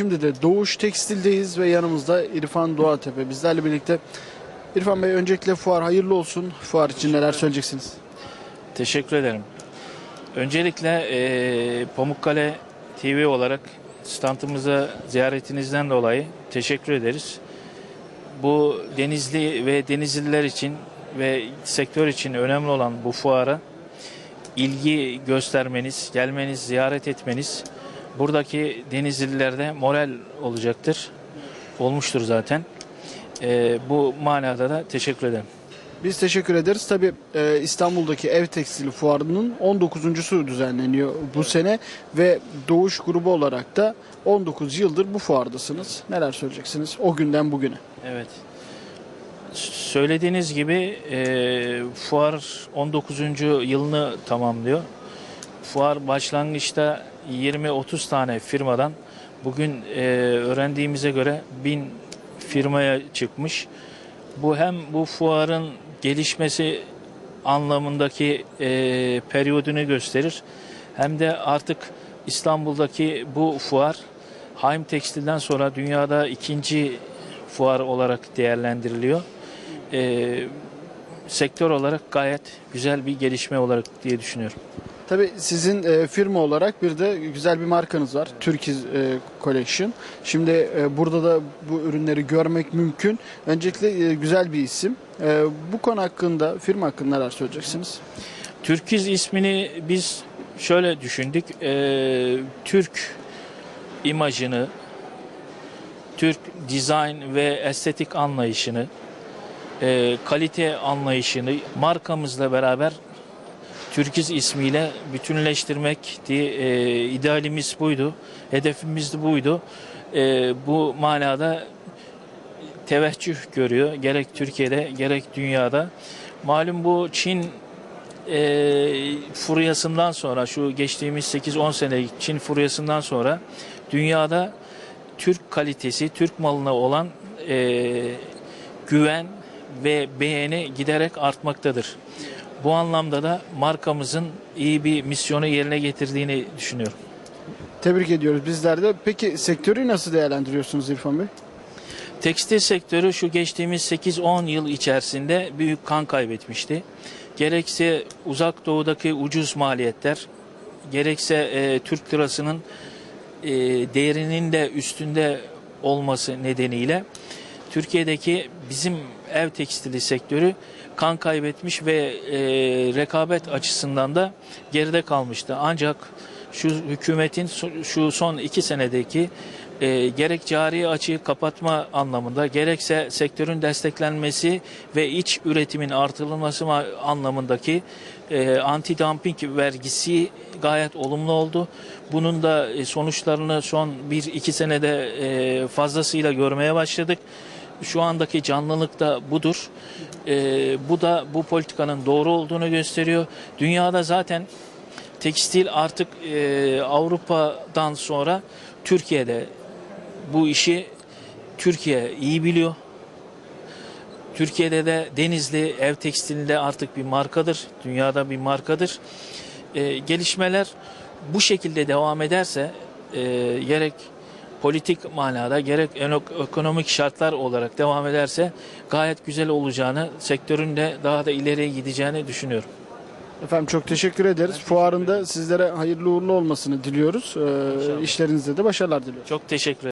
şimdi de Doğuş Tekstil'deyiz ve yanımızda İrfan Doğatepe bizlerle birlikte. İrfan Bey öncelikle fuar hayırlı olsun. Fuar için neler söyleyeceksiniz? Teşekkür ederim. Öncelikle eee Pamukkale TV olarak standımıza ziyaretinizden dolayı teşekkür ederiz. Bu Denizli ve Denizliler için ve sektör için önemli olan bu fuara ilgi göstermeniz, gelmeniz, ziyaret etmeniz buradaki Denizlililerde moral olacaktır. Olmuştur zaten. Eee, bu manada da teşekkür ederim. Biz teşekkür ederiz. Tabii e, İstanbul'daki ev tekstili fuarının 19.sü düzenleniyor bu sene ve Doğuş grubu olarak da 19 yıldır bu fuardasınız. Neler söyleyeceksiniz o günden bugüne? Evet. Söylediğiniz gibi e, fuar 19. yılını tamamlıyor. Fuar başlangıçta 20-30 tane firmadan bugün e, öğrendiğimize göre 1000 firmaya çıkmış. Bu hem bu fuarın gelişmesi anlamındaki e, periyodunu gösterir hem de artık İstanbul'daki bu fuar Haim Tekstil'den sonra dünyada ikinci fuar olarak değerlendiriliyor. Ee, sektör olarak gayet güzel bir gelişme olarak diye düşünüyorum. Tabii sizin e, firma olarak bir de güzel bir markanız var. Turkish e, Collection. Şimdi e, burada da bu ürünleri görmek mümkün. Öncelikle e, güzel bir isim. E, bu konu hakkında, firma hakkında neler söyleyeceksiniz? Türkiz ismini biz şöyle düşündük. Ee, Türk imajını, Türk dizayn ve estetik anlayışını, e, kalite anlayışını markamızla beraber Türkiz ismiyle bütünleştirmek diye e, idealimiz buydu, hedefimiz de buydu. E, bu manada teveccüh görüyor gerek Türkiye'de gerek dünyada. Malum bu Çin e, furyasından sonra şu geçtiğimiz 8-10 senelik Çin furyasından sonra dünyada Türk kalitesi, Türk malına olan e, güven ve beğeni giderek artmaktadır. Bu anlamda da markamızın iyi bir misyonu yerine getirdiğini düşünüyorum. Tebrik ediyoruz bizler de. Peki sektörü nasıl değerlendiriyorsunuz İrfan Bey? Tekstil sektörü şu geçtiğimiz 8-10 yıl içerisinde büyük kan kaybetmişti. Gerekse uzak doğudaki ucuz maliyetler, gerekse e, Türk lirasının e, değerinin de üstünde olması nedeniyle Türkiye'deki bizim ev tekstili sektörü kan kaybetmiş ve e, rekabet açısından da geride kalmıştı. Ancak şu hükümetin şu son iki senedeki e, gerek cari açığı kapatma anlamında gerekse sektörün desteklenmesi ve iç üretimin artırılması ma- anlamındaki e, anti-dumping vergisi gayet olumlu oldu. Bunun da e, sonuçlarını son 1-2 senede e, fazlasıyla görmeye başladık. Şu andaki canlılık da budur. E, bu da bu politikanın doğru olduğunu gösteriyor. Dünyada zaten tekstil artık e, Avrupa'dan sonra Türkiye'de bu işi Türkiye iyi biliyor. Türkiye'de de Denizli ev tekstilinde artık bir markadır. Dünyada bir markadır. E, gelişmeler bu şekilde devam ederse e, gerek politik manada gerek ekonomik şartlar olarak devam ederse gayet güzel olacağını, sektörün de daha da ileriye gideceğini düşünüyorum. Efendim çok teşekkür ederiz. Fuarında sizlere hayırlı uğurlu olmasını diliyoruz. Ee, işlerinizde de başarılar diliyoruz. Çok teşekkür ederim.